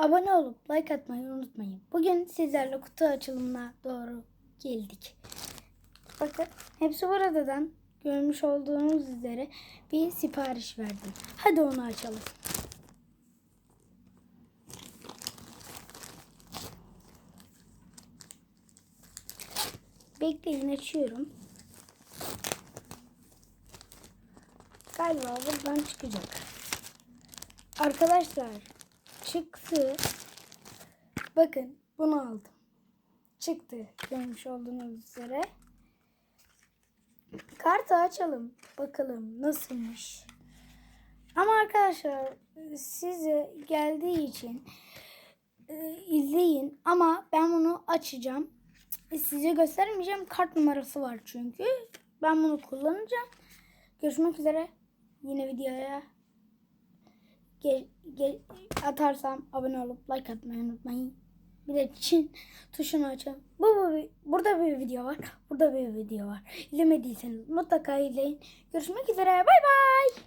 Abone olup like atmayı unutmayın. Bugün sizlerle kutu açılımına doğru geldik. Bakın hepsi buradan görmüş olduğunuz üzere bir sipariş verdim. Hadi onu açalım. Bekleyin açıyorum. Galiba buradan çıkacak. Arkadaşlar çıktı. Bakın bunu aldım. Çıktı görmüş olduğunuz üzere. Kartı açalım. Bakalım nasılmış. Ama arkadaşlar size geldiği için e, izleyin. Ama ben bunu açacağım. E, Size göstermeyeceğim. Kart numarası var çünkü. Ben bunu kullanacağım. Görüşmek üzere. Yine videoya ge- atarsam abone olup like atmayı unutmayın. Bir de Çin tuşunu açın. Bu, bu burada bir video var. Burada bir video var. İzlemediyseniz mutlaka izleyin. Görüşmek üzere. Bay bay.